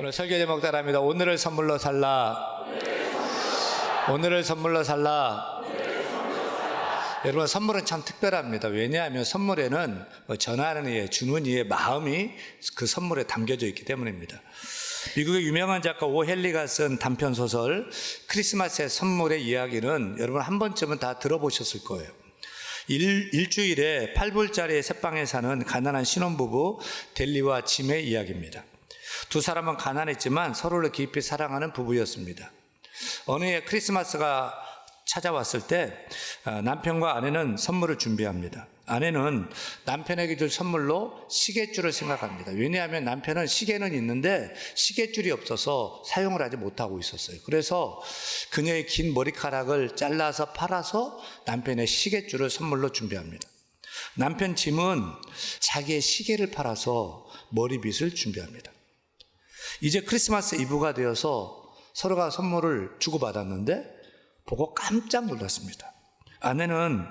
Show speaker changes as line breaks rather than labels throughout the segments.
오늘 설교 제목 따라합니다. 오늘을 선물로 살라. 오늘을 선물로 살라. 여러분 선물은 참 특별합니다. 왜냐하면 선물에는 뭐 전하는 이의 주는 이의 마음이 그 선물에 담겨져 있기 때문입니다. 미국의 유명한 작가 오헬리가 쓴 단편 소설 크리스마스의 선물의 이야기는 여러분 한 번쯤은 다 들어보셨을 거예요. 일, 일주일에 8불짜리 새방에 사는 가난한 신혼부부 델리와 짐의 이야기입니다. 두 사람은 가난했지만 서로를 깊이 사랑하는 부부였습니다. 어느 해 크리스마스가 찾아왔을 때 아, 남편과 아내는 선물을 준비합니다. 아내는 남편에게 줄 선물로 시계줄을 생각합니다. 왜냐하면 남편은 시계는 있는데 시계줄이 없어서 사용을 하지 못하고 있었어요. 그래서 그녀의 긴 머리카락을 잘라서 팔아서 남편의 시계줄을 선물로 준비합니다. 남편 짐은 자기의 시계를 팔아서 머리빗을 준비합니다. 이제 크리스마스 이브가 되어서 서로가 선물을 주고받았는데 보고 깜짝 놀랐습니다. 아내는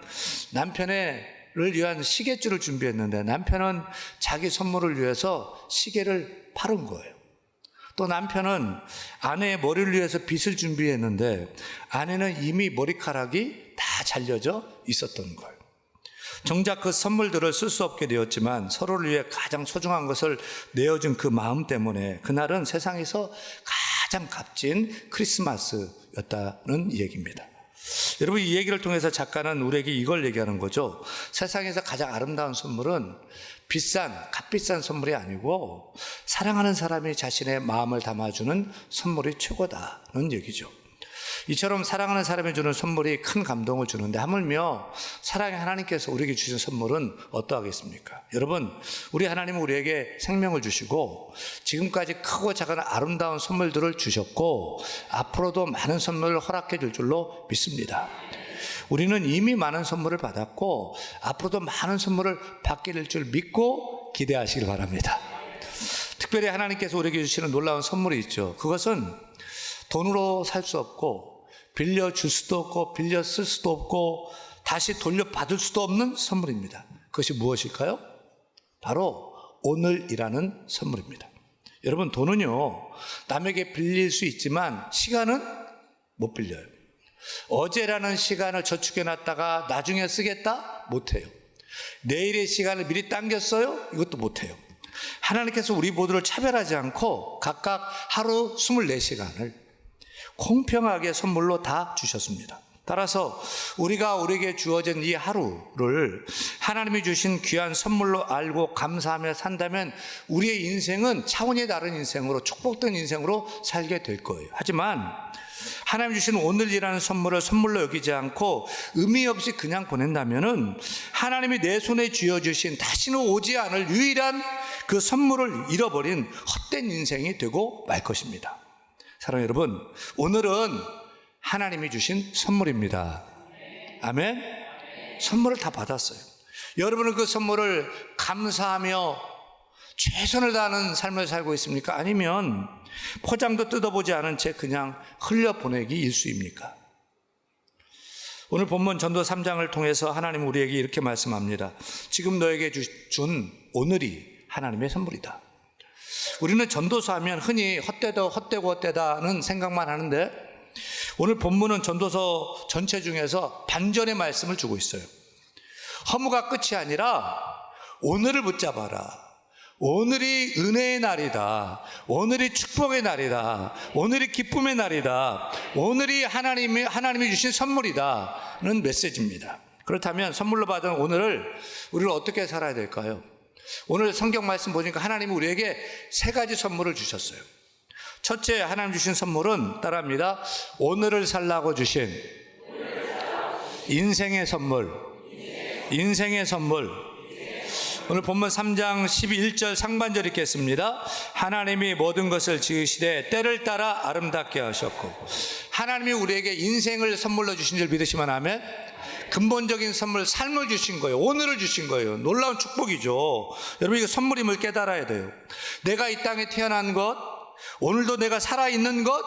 남편을 위한 시계줄을 준비했는데 남편은 자기 선물을 위해서 시계를 팔은 거예요. 또 남편은 아내의 머리를 위해서 빗을 준비했는데 아내는 이미 머리카락이 다 잘려져 있었던 거예요. 정작 그 선물들을 쓸 수 없게 되었지만 서로를 위해 가장 소중한 것을 내어준 그 마음 때문에 그날은 세상에서 가장 값진 크리스마스였다는 얘기입니다. 여러분 이 얘기를 통해서 작가는 우리에게 이걸 얘기하는 거죠. 세상에서 가장 아름다운 선물은 비싼 값비싼 선물이 아니고 사랑하는 사람이 자신의 마음을 담아주는 선물이 최고다는 얘기죠. 이처럼 사랑하는 사람이 주는 선물이 큰 감동을 주는데 하물며 사랑의 하나님께서 우리에게 주신 선물은 어떠하겠습니까? 여러분, 우리 하나님은 우리에게 생명을 주시고 지금까지 크고 작은 아름다운 선물들을 주셨고 앞으로도 많은 선물을 허락해 줄 줄로 믿습니다. 우리는 이미 많은 선물을 받았고 앞으로도 많은 선물을 받게 될 줄 믿고 기대하시길 바랍니다. 특별히 하나님께서 우리에게 주시는 놀라운 선물이 있죠. 그것은 돈으로 살 수 없고 빌려 줄 수도 없고 빌려 쓸 수도 없고 다시 돌려받을 수도 없는 선물입니다. 그것이 무엇일까요? 바로 오늘이라는 선물입니다. 여러분 돈은요 남에게 빌릴 수 있지만 시간은 못 빌려요. 어제라는 시간을 저축해 놨다가 나중에 쓰겠다? 못해요. 내일의 시간을 미리 당겼어요? 이것도 못해요. 하나님께서 우리 모두를 차별하지 않고 각각 하루 24시간을 공평하게 선물로 다 주셨습니다. 따라서 우리가 우리에게 주어진 이 하루를 하나님이 주신 귀한 선물로 알고 감사하며 산다면 우리의 인생은 차원이 다른 인생으로 축복된 인생으로 살게 될 거예요. 하지만 하나님 주신 오늘이라는 선물을 선물로 여기지 않고 의미 없이 그냥 보낸다면은 하나님이 내 손에 쥐어 주신 다시는 오지 않을 유일한 그 선물을 잃어버린 헛된 인생이 되고 말 것입니다. 사랑 여러분, 오늘은 하나님이 주신 선물입니다. 아멘. 선물을 다 받았어요. 여러분은 그 선물을 감사하며 최선을 다하는 삶을 살고 있습니까? 아니면 포장도 뜯어보지 않은 채 그냥 흘려보내기 일수입니까? 오늘 본문 전도 3장을 통해서 하나님 우리에게 이렇게 말씀합니다. 지금 너에게 주- 준 오늘이 하나님의 선물이다. 우리는 전도서 하면 흔히 헛되다, 헛되고 헛되다는 생각만 하는데 오늘 본문은 전도서 전체 중에서 반전의 말씀을 주고 있어요. 허무가 끝이 아니라 오늘을 붙잡아라. 오늘이 은혜의 날이다. 오늘이 축복의 날이다. 오늘이 기쁨의 날이다. 오늘이 하나님이, 하나님이 주신 선물이다 는 메시지입니다. 그렇다면 선물로 받은 오늘을 우리를 어떻게 살아야 될까요? 오늘 성경 말씀 보니까 하나님이 우리에게 세 가지 선물을 주셨어요. 첫째, 하나님 주신 선물은 따라합니다. 오늘을 살라고 주신 인생의 선물. 인생의 선물. 오늘 본문 3장 11절 상반절 읽겠습니다. 하나님이 모든 것을 지으시되 때를 따라 아름답게 하셨고 하나님이 우리에게 인생을 선물로 주신 줄 믿으시면 하면 근본적인 선물 삶을 주신 거예요. 오늘을 주신 거예요. 놀라운 축복이죠. 여러분 이거 선물임을 깨달아야 돼요. 내가 이 땅에 태어난 것, 오늘도 내가 살아 있는 것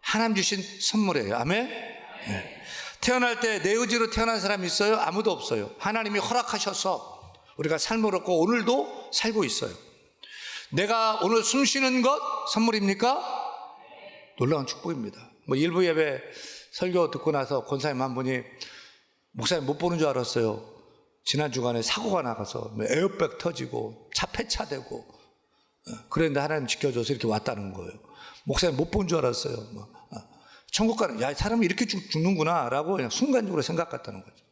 하나님 주신 선물이에요. 아멘. 네. 태어날 때 내 의지로 태어난 사람이 있어요? 아무도 없어요. 하나님이 허락하셔서 우리가 삶을 얻고 오늘도 살고 있어요. 내가 오늘 숨 쉬는 것 선물입니까? 놀라운 축복입니다. 뭐 일부 예배 설교 듣고 나서 권사님 한 분이 목사님 못 보는 줄 알았어요. 지난 주간에 사고가 나가서 뭐 에어백 터지고 차 폐차되고 어, 그랬는데 하나님 지켜줘서 이렇게 왔다는 거예요. 목사님 못 본 줄 알았어요. 뭐, 어, 천국 가는 야 사람이 이렇게 죽, 죽는구나라고 그냥 순간적으로 생각했다는 거죠.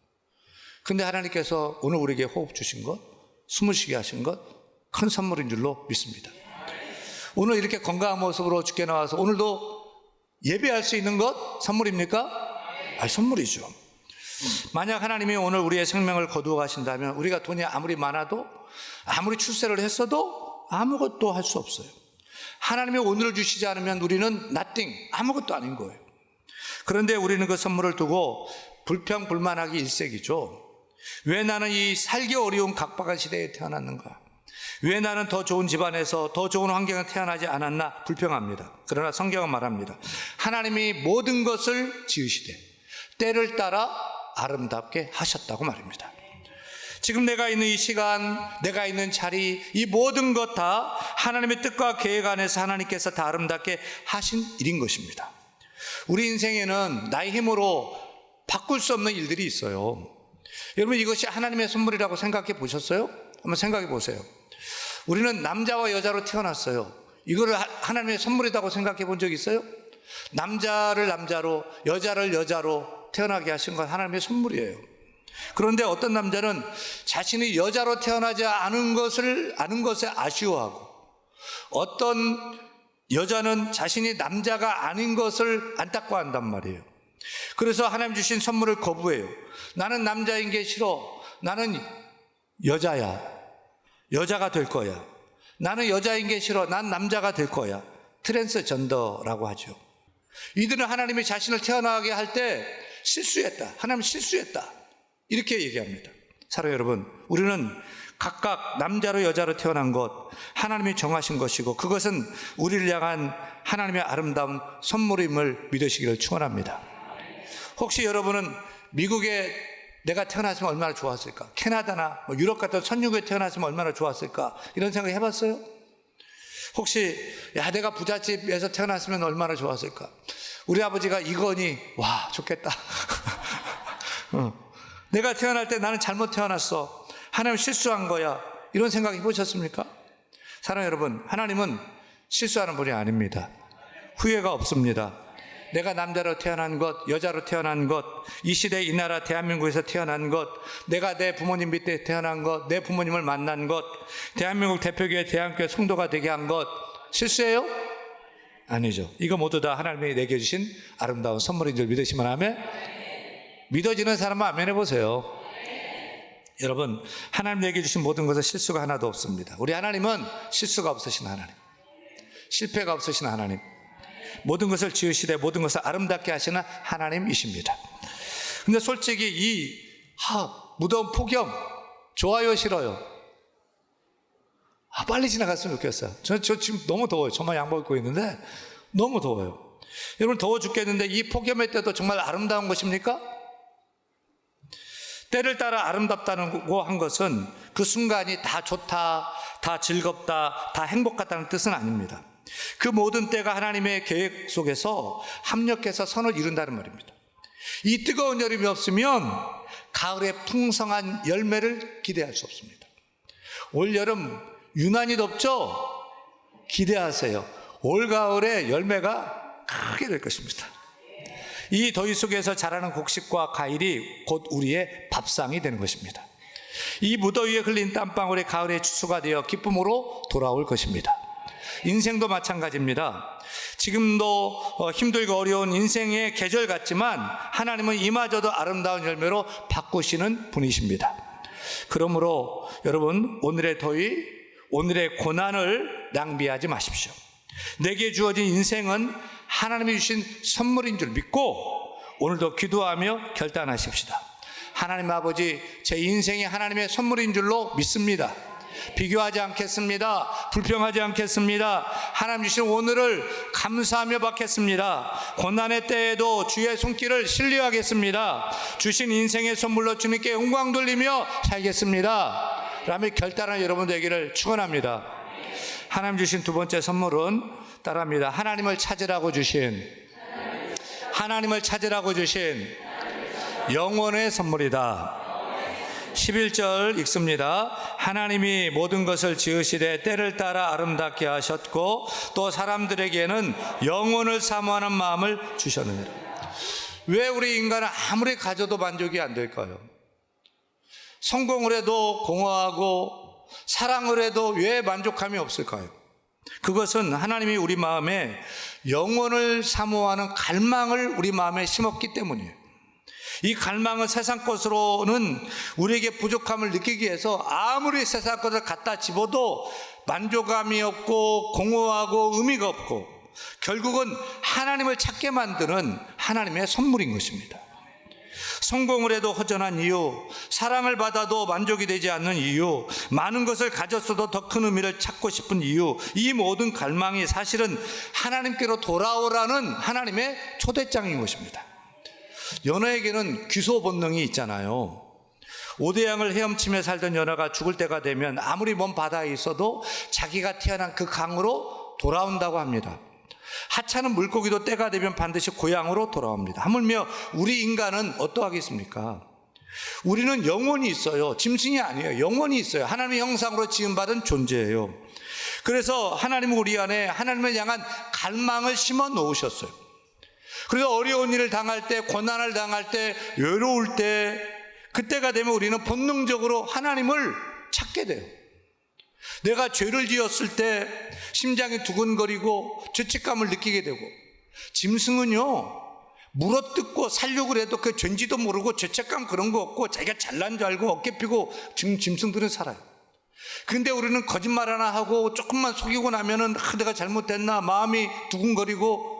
근데 하나님께서 오늘 우리에게 호흡 주신 것, 숨을 쉬게 하신 것 큰 선물인 줄로 믿습니다. 오늘 이렇게 건강한 모습으로 죽게 나와서 오늘도 예배할 수 있는 것 선물입니까? 아, 선물이죠. 만약 하나님이 오늘 우리의 생명을 거두어 가신다면 우리가 돈이 아무리 많아도 아무리 출세를 했어도 아무것도 할 수 없어요. 하나님이 오늘을 주시지 않으면 우리는 nothing, 아무것도 아닌 거예요. 그런데 우리는 그 선물을 두고 불평불만하기 일색이죠. 왜 나는 이 살기 어려운 각박한 시대에 태어났는가? 왜 나는 더 좋은 집안에서 더 좋은 환경에 태어나지 않았나 불평합니다. 그러나 성경은 말합니다. 하나님이 모든 것을 지으시되 때를 따라 아름답게 하셨다고 말입니다. 지금 내가 있는 이 시간, 내가 있는 자리, 이 모든 것 다 하나님의 뜻과 계획 안에서 하나님께서 다 아름답게 하신 일인 것입니다. 우리 인생에는 나의 힘으로 바꿀 수 없는 일들이 있어요. 여러분 이것이 하나님의 선물이라고 생각해 보셨어요? 한번 생각해 보세요. 우리는 남자와 여자로 태어났어요. 이거를 하나님의 선물이라고 생각해 본 적 있어요? 남자를 남자로, 여자를 여자로 태어나게 하신 건 하나님의 선물이에요. 그런데 어떤 남자는 자신이 여자로 태어나지 않은 것을 아는 것에 아쉬워하고 어떤 여자는 자신이 남자가 아닌 것을 안타까워한단 말이에요. 그래서 하나님 주신 선물을 거부해요. 나는 남자인 게 싫어. 나는 여자야. 여자가 될 거야. 나는 여자인 게 싫어. 난 남자가 될 거야. 트랜스전더라고 하죠. 이들은 하나님이 자신을 태어나게 할 때 실수했다. 하나님 실수했다. 이렇게 얘기합니다. 사랑 여러분, 우리는 각각 남자로 여자로 태어난 것, 하나님이 정하신 것이고, 그것은 우리를 향한 하나님의 아름다운 선물임을 믿으시기를 축원합니다. 혹시 여러분은 미국에 내가 태어났으면 얼마나 좋았을까? 캐나다나 뭐 유럽 같은 선유국에 태어났으면 얼마나 좋았을까? 이런 생각 해봤어요? 혹시 야 내가 부잣집에서 태어났으면 얼마나 좋았을까? 우리 아버지가 이건희 와 좋겠다. 어. 내가 태어날 때 나는 잘못 태어났어. 하나님 실수한 거야. 이런 생각 해보셨습니까? 사랑 여러분, 하나님은 실수하는 분이 아닙니다. 후회가 없습니다. 내가 남자로 태어난 것, 여자로 태어난 것, 이 시대 이 나라 대한민국에서 태어난 것, 내가 내 부모님 밑에 태어난 것, 내 부모님을 만난 것, 대한민국 대표교회 대한교회 성도가 되게 한 것, 실수예요? 아니죠. 이거 모두 다 하나님이 내게 주신 아름다운 선물인 줄 믿으시면 하면 믿어지는 사람은 아멘 해보세요. 여러분, 하나님 내게 주신 모든 것은 실수가 하나도 없습니다. 우리 하나님은 실수가 없으신 하나님. 실패가 없으신 하나님. 모든 것을 지으시되 모든 것을 아름답게 하시는 하나님이십니다. 근데 솔직히 이 하, 무더운 폭염 좋아요 싫어요? 아, 빨리 지나갔으면 좋겠어요. 저, 저 지금 너무 더워요. 정말 양복 입고 있는데 너무 더워요. 여러분 더워 죽겠는데 이 폭염의 때도 정말 아름다운 것입니까? 때를 따라 아름답다고 한 것은 그 순간이 다 좋다, 다 즐겁다, 다 행복하다는 뜻은 아닙니다. 그 모든 때가 하나님의 계획 속에서 합력해서 선을 이룬다는 말입니다. 이 뜨거운 여름이 없으면 가을의 풍성한 열매를 기대할 수 없습니다. 올 여름 유난히 덥죠? 기대하세요. 올 가을에 열매가 크게 될 것입니다. 이 더위 속에서 자라는 곡식과 과일이 곧 우리의 밥상이 되는 것입니다. 이 무더위에 흘린 땀방울이 가을의 추수가 되어 기쁨으로 돌아올 것입니다. 인생도 마찬가지입니다. 지금도 어, 힘들고 어려운 인생의 계절 같지만 하나님은 이마저도 아름다운 열매로 바꾸시는 분이십니다. 그러므로 여러분 오늘의 더위, 오늘의 고난을 낭비하지 마십시오. 내게 주어진 인생은 하나님이 주신 선물인 줄 믿고 오늘도 기도하며 결단하십시다. 하나님 아버지, 제 인생이 하나님의 선물인 줄로 믿습니다. 비교하지 않겠습니다. 불평하지 않겠습니다. 하나님 주신 오늘을 감사하며 받겠습니다. 고난의 때에도 주의 손길을 신뢰하겠습니다. 주신 인생의 선물로 주님께 영광 돌리며 살겠습니다. 라며 결단한 여러분 되기를 축원합니다. 하나님 주신 두 번째 선물은 따라합니다. 하나님을 찾으라고 주신 하나님을 찾으라고 주신 영원의 선물이다. 11절 읽습니다. 하나님이 모든 것을 지으시되 때를 따라 아름답게 하셨고 또 사람들에게는 영혼을 사모하는 마음을 주셨느니라. 왜 우리 인간은 아무리 가져도 만족이 안 될까요? 성공을 해도 공허하고 사랑을 해도 왜 만족함이 없을까요? 그것은 하나님이 우리 마음에 영혼을 사모하는 갈망을 우리 마음에 심었기 때문이에요. 이 갈망은 세상 것으로는 우리에게 부족함을 느끼기 위해서 아무리 세상 것을 갖다 집어도 만족감이 없고 공허하고 의미가 없고 결국은 하나님을 찾게 만드는 하나님의 선물인 것입니다. 성공을 해도 허전한 이유, 사랑을 받아도 만족이 되지 않는 이유, 많은 것을 가졌어도 더 큰 의미를 찾고 싶은 이유, 이 모든 갈망이 사실은 하나님께로 돌아오라는 하나님의 초대장인 것입니다. 연어에게는 귀소 본능이 있잖아요. 오대양을 헤엄치며 살던 연어가 죽을 때가 되면 아무리 먼 바다에 있어도 자기가 태어난 그 강으로 돌아온다고 합니다. 하찮은 물고기도 때가 되면 반드시 고향으로 돌아옵니다. 하물며 우리 인간은 어떠하겠습니까? 우리는 영혼이 있어요. 짐승이 아니에요. 영혼이 있어요. 하나님의 형상으로 지음받은 존재예요. 그래서 하나님은 우리 안에 하나님을 향한 갈망을 심어 놓으셨어요. 그래서 어려운 일을 당할 때, 고난을 당할 때, 외로울 때, 그때가 되면 우리는 본능적으로 하나님을 찾게 돼요. 내가 죄를 지었을 때 심장이 두근거리고 죄책감을 느끼게 되고, 짐승은요, 물어뜯고 살려고 해도 그 죄인지도 모르고 죄책감 그런 거 없고 자기가 잘난 줄 알고 어깨 피고 지금 짐승들은 살아요. 근데 우리는 거짓말 하나 하고 조금만 속이고 나면은 아, 내가 잘못됐나 마음이 두근거리고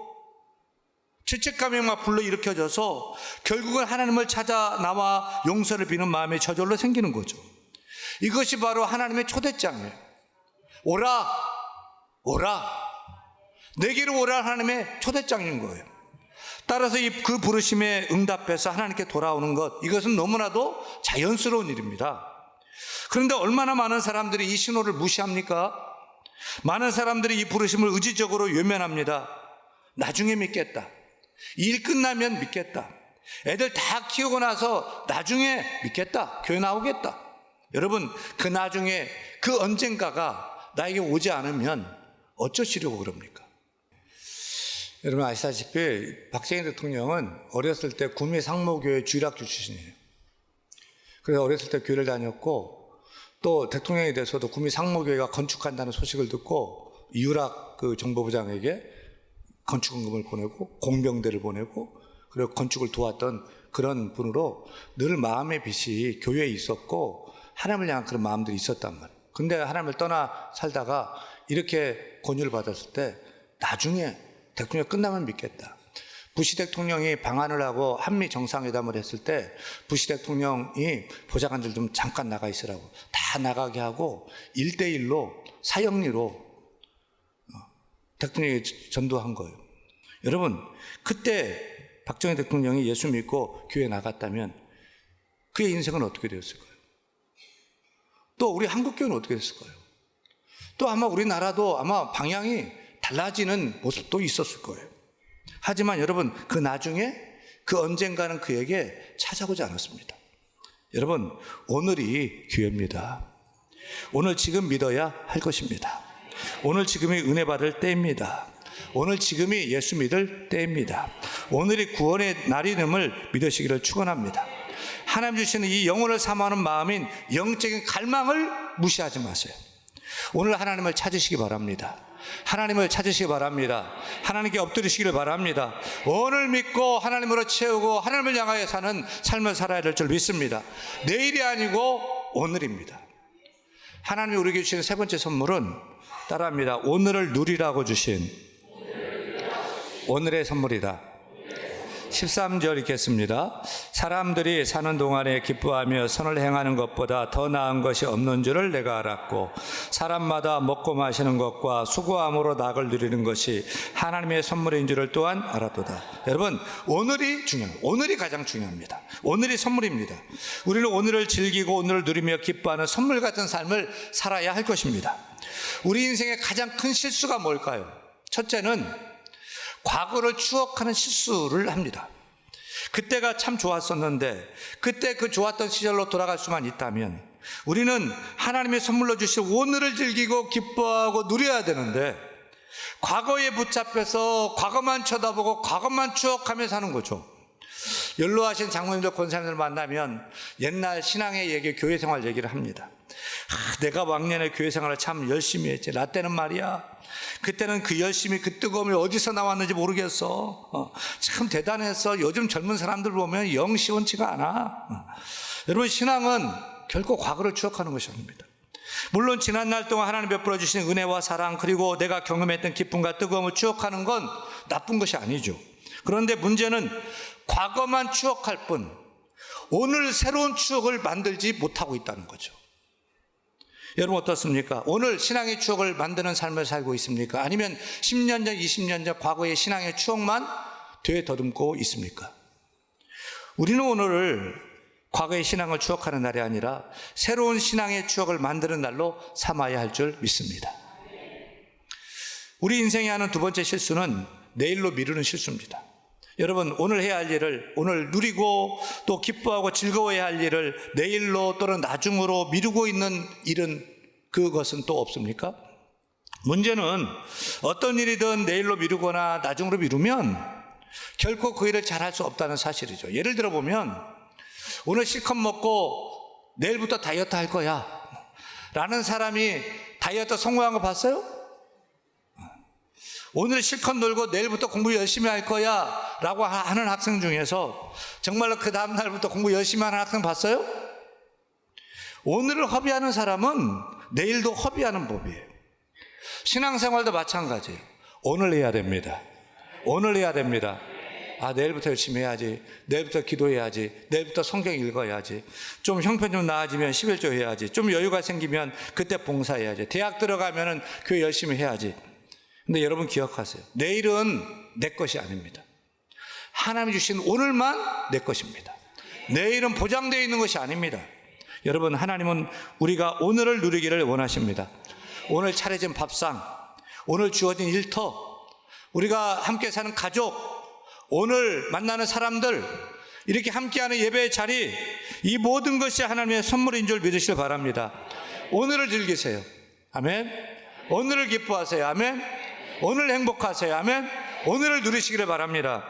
죄책감이 막 불러일으켜져서 결국은 하나님을 찾아 나와 용서를 비는 마음이 저절로 생기는 거죠. 이것이 바로 하나님의 초대장이에요. 오라, 오라. 내게로 오라 하나님의 초대장인 거예요. 따라서 이그 부르심에 응답해서 하나님께 돌아오는 것, 이것은 너무나도 자연스러운 일입니다. 그런데 얼마나 많은 사람들이 이 신호를 무시합니까? 많은 사람들이 이 부르심을 의지적으로 외면합니다. 나중에 믿겠다. 일 끝나면 믿겠다. 애들 다 키우고 나서 나중에 믿겠다. 교회 나오겠다. 여러분, 그 나중에 그 언젠가가 나에게 오지 않으면 어쩌시려고 그럽니까? 여러분 아시다시피 박정희 대통령은 어렸을 때 구미 상모교회 주일학교 출신이에요. 그래서 어렸을 때 교회를 다녔고 또 대통령이 돼서도 구미 상모교회가 건축한다는 소식을 듣고 이유락 그 정보부장에게 건축원금을 보내고 공병대를 보내고 그리고 건축을 도왔던 그런 분으로 늘 마음의 빛이 교회에 있었고 하나님을 향한 그런 마음들이 있었단 말이에요. 근데 하나님을 떠나 살다가 이렇게 권유를 받았을 때 나중에 대통령 끝나면 믿겠다. 부시 대통령이 방한을 하고 한미 정상회담을 했을 때 부시 대통령이 보좌관들 좀 잠깐 나가 있으라고 다 나가게 하고 1대1로 사형리로 대통령이 전도한 거예요. 여러분, 그때 박정희 대통령이 예수 믿고 교회 나갔다면 그의 인생은 어떻게 되었을까요? 또 우리 한국 교회는 어떻게 됐을까요? 또 아마 우리나라도 아마 방향이 달라지는 모습도 있었을 거예요. 하지만 여러분, 그 나중에 그 언젠가는 그에게 찾아오지 않았습니다. 여러분, 오늘이 기회입니다. 오늘 지금 믿어야 할 것입니다. 오늘 지금이 은혜 받을 때입니다. 오늘 지금이 예수 믿을 때입니다. 오늘이 구원의 날이름을 믿으시기를 축원합니다. 하나님 주시는 이 영혼을 사모하는 마음인 영적인 갈망을 무시하지 마세요. 오늘 하나님을 찾으시기 바랍니다. 하나님을 찾으시기 바랍니다. 하나님께 엎드리시기를 바랍니다. 오늘 믿고 하나님으로 채우고 하나님을 향하여 사는 삶을 살아야 될 줄 믿습니다. 내일이 아니고 오늘입니다. 하나님이 우리에게 주시는 세 번째 선물은 따라합니다. 오늘을 누리라고 주신 오늘의 선물이다. 13절 읽겠습니다. 사람들이 사는 동안에 기뻐하며 선을 행하는 것보다 더 나은 것이 없는 줄을 내가 알았고 사람마다 먹고 마시는 것과 수고함으로 낙을 누리는 것이 하나님의 선물인 줄을 또한 알았도다. 여러분 오늘이 중요합니다. 오늘이 가장 중요합니다. 오늘이 선물입니다. 우리는 오늘을 즐기고 오늘을 누리며 기뻐하는 선물 같은 삶을 살아야 할 것입니다. 우리 인생의 가장 큰 실수가 뭘까요? 첫째는 과거를 추억하는 실수를 합니다. 그때가 참 좋았었는데 그때 그 좋았던 시절로 돌아갈 수만 있다면 우리는 하나님의 선물로 주신 오늘을 즐기고 기뻐하고 누려야 되는데 과거에 붙잡혀서 과거만 쳐다보고 과거만 추억하며 사는 거죠. 연로하신 장모님들 권사님들 만나면 옛날 신앙의 얘기, 교회 생활 얘기를 합니다. 아, 내가 왕년에 교회 생활을 참 열심히 했지. 나 때는 말이야. 그때는 그 열심히 그 뜨거움이 어디서 나왔는지 모르겠어. 어, 참 대단했어. 요즘 젊은 사람들 보면 영 시원치가 않아. 어. 여러분, 신앙은 결코 과거를 추억하는 것이 아닙니다. 물론 지난 날 동안 하나님 베풀어 주신 은혜와 사랑 그리고 내가 경험했던 기쁨과 뜨거움을 추억하는 건 나쁜 것이 아니죠. 그런데 문제는 과거만 추억할 뿐 오늘 새로운 추억을 만들지 못하고 있다는 거죠. 여러분 어떻습니까? 오늘 신앙의 추억을 만드는 삶을 살고 있습니까? 아니면 10년 전, 20년 전 과거의 신앙의 추억만 되더듬고 있습니까? 우리는 오늘을 과거의 신앙을 추억하는 날이 아니라 새로운 신앙의 추억을 만드는 날로 삼아야 할 줄 믿습니다. 우리 인생이 하는 두 번째 실수는 내일로 미루는 실수입니다. 여러분, 오늘 해야 할 일을 오늘 누리고 또 기뻐하고 즐거워해야 할 일을 내일로 또는 나중으로 미루고 있는 일은 그것은 또 없습니까? 문제는 어떤 일이든 내일로 미루거나 나중으로 미루면 결코 그 일을 잘할 수 없다는 사실이죠. 예를 들어 보면 오늘 실컷 먹고 내일부터 다이어트 할 거야. 라는 사람이 다이어트 성공한 거 봤어요? 오늘 실컷 놀고 내일부터 공부 열심히 할 거야. 라고 하는 학생 중에서 정말로 그 다음날부터 공부 열심히 하는 학생 봤어요? 오늘을 허비하는 사람은 내일도 허비하는 법이에요. 신앙생활도 마찬가지예요. 오늘 해야 됩니다. 오늘 해야 됩니다. 아, 내일부터 열심히 해야지. 내일부터 기도해야지. 내일부터 성경 읽어야지. 좀 형편 좀 나아지면 11조 해야지. 좀 여유가 생기면 그때 봉사해야지. 대학 들어가면은 교회 열심히 해야지. 근데 여러분 기억하세요. 내일은 내 것이 아닙니다. 하나님이 주신 오늘만 내 것입니다. 내일은 보장되어 있는 것이 아닙니다. 여러분, 하나님은 우리가 오늘을 누리기를 원하십니다. 오늘 차려진 밥상, 오늘 주어진 일터, 우리가 함께 사는 가족, 오늘 만나는 사람들, 이렇게 함께하는 예배의 자리, 이 모든 것이 하나님의 선물인 줄 믿으시길 바랍니다. 오늘을 즐기세요. 아멘. 오늘을 기뻐하세요. 아멘. 오늘 행복하세요. 아멘. 오늘을 누리시기를 바랍니다.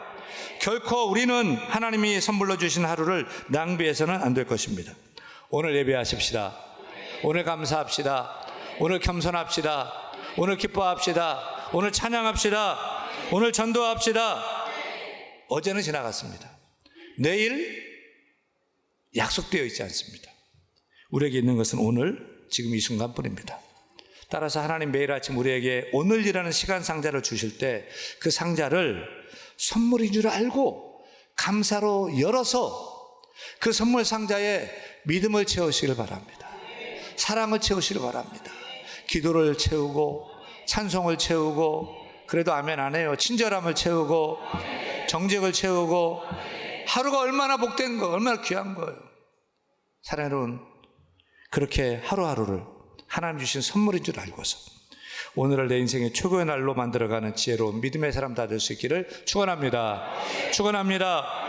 결코 우리는 하나님이 선물로 주신 하루를 낭비해서는 안 될 것입니다. 오늘 예배하십시다. 오늘 감사합시다. 오늘 겸손합시다. 오늘 기뻐합시다. 오늘 찬양합시다. 오늘 전도합시다. 어제는 지나갔습니다. 내일 약속되어 있지 않습니다. 우리에게 있는 것은 오늘, 지금 이 순간뿐입니다. 따라서 하나님 매일 아침 우리에게 오늘이라는 시간 상자를 주실 때 그 상자를 선물인 줄 알고 감사로 열어서 그 선물 상자에 믿음을 채우시길 바랍니다. 사랑을 채우시길 바랍니다. 기도를 채우고 찬송을 채우고 그래도 아멘 안 해요. 친절함을 채우고 정직을 채우고 하루가 얼마나 복된 거, 얼마나 귀한 거예요. 사랑하는 여러분, 그렇게 하루하루를 하나님 주신 선물인 줄 알고서 오늘을 내 인생의 최고의 날로 만들어가는 지혜로운 믿음의 사람 다 될 수 있기를 축원합니다. 축원합니다.